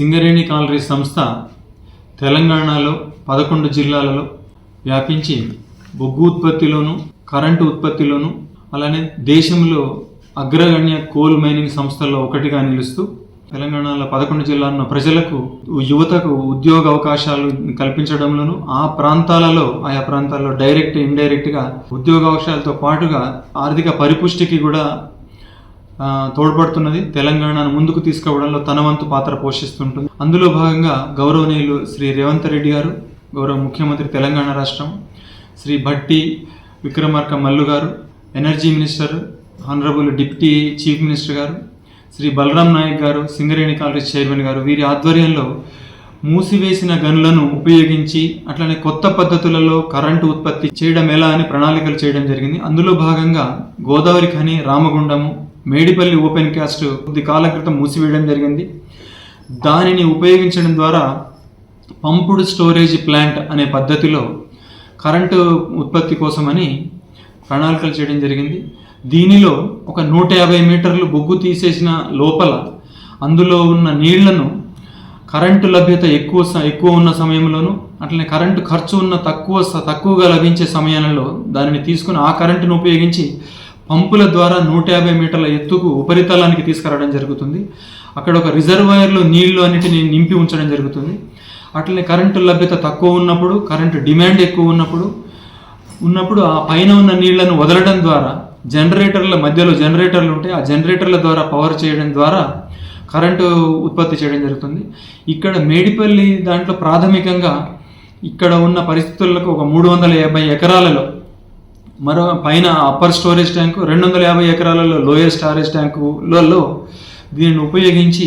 Singareni calorie సంస్థ తెలంగాణలో పదకొండు జిల్లాలలో వ్యాపించి బొగ్గు ఉత్పత్తిలోను కరెంటు ఉత్పత్తిలోను అలానే దేశంలో అగ్రగణ్య కోల్ మైనింగ్ సంస్థల్లో ఒకటిగా నిలుస్తూ తెలంగాణలో పదకొండు జిల్లాల్లో ప్రజలకు యువతకు ఉద్యోగ అవకాశాలు కల్పించడంలోను ఆ ప్రాంతాలలో ఆయా ప్రాంతాల్లో డైరెక్ట్ ఇండైరెక్ట్గా ఉద్యోగ అవకాశాలతో పాటుగా ఆర్థిక పరిపుష్టికి కూడా తోడ్పడుతున్నది. తెలంగాణను ముందుకు తీసుకురావడంలో తన వంతు పాత్ర పోషిస్తుంటుంది. అందులో భాగంగా గౌరవనీయులు శ్రీ రేవంత్ రెడ్డి గారు గౌరవ ముఖ్యమంత్రి తెలంగాణ రాష్ట్రం శ్రీ భట్టి విక్రమార్క మల్లు గారు energy minister honourable deputy chief minister గారు శ్రీ బలరాం నాయక్ గారు సింగరేణి కాలేజ్ చైర్మన్ గారు వీరి ఆధ్వర్యంలో మూసివేసిన గనులను ఉపయోగించి అట్లనే కొత్త పద్ధతులలో కరెంటు ఉత్పత్తి చేయడం ఎలా అని ప్రణాళికలు చేయడం జరిగింది. అందులో భాగంగా గోదావరి ఖని రామగుండము మేడిపల్లి ఓపెన్ క్యాస్ట్ కొద్ది కాల క్రితం మూసివేయడం జరిగింది. దానిని ఉపయోగించడం ద్వారా పంపుడు స్టోరేజ్ ప్లాంట్ అనే పద్ధతిలో కరెంటు ఉత్పత్తి కోసమని ప్రణాళికలు చేయడం జరిగింది. దీనిలో ఒక నూట యాభై మీటర్లు బొగ్గు తీసేసిన లోపల అందులో ఉన్న నీళ్ళను కరెంటు లభ్యత ఎక్కువ ఎక్కువ ఉన్న సమయంలోనూ అట్లనే కరెంటు ఖర్చు ఉన్న తక్కువ స- తక్కువగా లభించే సమయాలలో దానిని తీసుకుని ఆ కరెంటును ఉపయోగించి పంపుల ద్వారా నూట యాభై మీటర్ల ఎత్తుకు ఉపరితలానికి తీసుకురావడం జరుగుతుంది. అక్కడ ఒక రిజర్వాయర్లో నీళ్ళు అన్నిటిని నింపి ఉంచడం జరుగుతుంది. అట్లనే కరెంటు లభ్యత తక్కువ ఉన్నప్పుడు కరెంటు డిమాండ్ ఎక్కువ ఉన్నప్పుడు ఉన్నప్పుడు ఆ పైన ఉన్న నీళ్ళను వదలడం ద్వారా జనరేటర్ల మధ్యలో జనరేటర్లు ఉంటాయి ఆ జనరేటర్ల ద్వారా పవర్ చేయడం ద్వారా కరెంటు ఉత్పత్తి చేయడం జరుగుతుంది. ఇక్కడ మేడిపల్లి దాంట్లో ప్రాథమికంగా ఇక్కడ ఉన్న పరిస్థితులకు ఒక మూడు వందల యాభై ఎకరాలలో మరో పైన అప్పర్ స్టోరేజ్ ట్యాంకు రెండు వందల యాభై ఎకరాలలో లోయర్ స్టోరేజ్ ట్యాంకులలో దీనిని ఉపయోగించి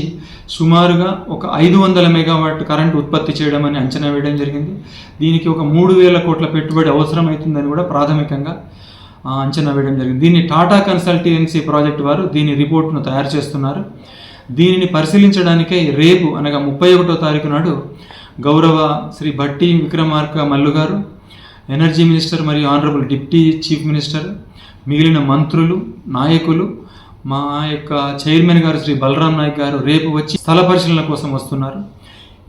సుమారుగా ఒక ఐదు వందల మెగావాట్ కరెంట్ ఉత్పత్తి చేయడం అని అంచనా వేయడం జరిగింది. దీనికి ఒక మూడు వేల కోట్ల పెట్టుబడి అవసరమవుతుందని కూడా ప్రాథమికంగా అంచనా వేయడం జరిగింది. దీన్ని టాటా కన్సల్టెన్సీ ప్రాజెక్ట్ వారు దీని రిపోర్ట్ను తయారు చేస్తున్నారు. దీనిని పరిశీలించడానికై రేపు అనగా ముప్పై ఒకటో తారీఖు నాడు గౌరవ శ్రీ భట్టి విక్రమార్క మల్లు గారు ఎనర్జీ మినిస్టర్ మరియు ఆనరబుల్ డిప్యూటీ చీఫ్ మినిస్టర్ మిగిలిన మంత్రులు నాయకులు మా యొక్క చైర్మన్ గారు శ్రీ బలరాం నాయక్ గారు రేపు వచ్చి స్థల పరిశీలన కోసం వస్తున్నారు.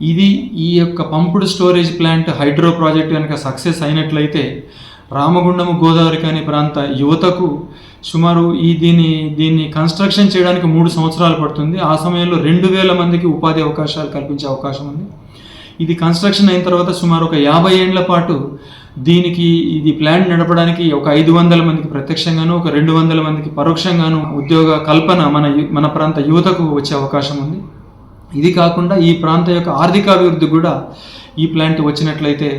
ఇది ఈ యొక్క పంపుడు స్టోరేజ్ ప్లాంట్ హైడ్రో ప్రాజెక్ట్ కనుక సక్సెస్ అయినట్లయితే రామగుండము గోదావరి కాని ప్రాంత యువతకు సుమారు ఈ దీన్ని దీన్ని కన్స్ట్రక్షన్ చేయడానికి మూడు సంవత్సరాలు పడుతుంది. ఆ సమయంలో రెండు వేల మందికి ఉపాధి అవకాశాలు కల్పించే అవకాశం ఉంది. ఇది కన్స్ట్రక్షన్ అయిన తర్వాత సుమారు ఒక యాభై ఏండ్ల పాటు దీనికి ఇది ప్లాంట్ నడపడానికి ఒక ఐదు వందల మందికి ప్రత్యక్షంగాను ఒక రెండు వందల మందికి పరోక్షంగాను ఉద్యోగ కల్పన మన యు- మన ప్రాంత యువతకు వచ్చే అవకాశం ఉంది. ఇది కాకుండా ఈ ప్రాంత యొక్క ఆర్థికాభివృద్ధి కూడా ఈ ప్లాంట్ వచ్చినట్లయితే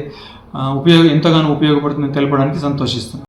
ఉపయోగ ఎంతగానో ఉపయోగపడుతుందని తెలపడానికి సంతోషిస్తున్నాను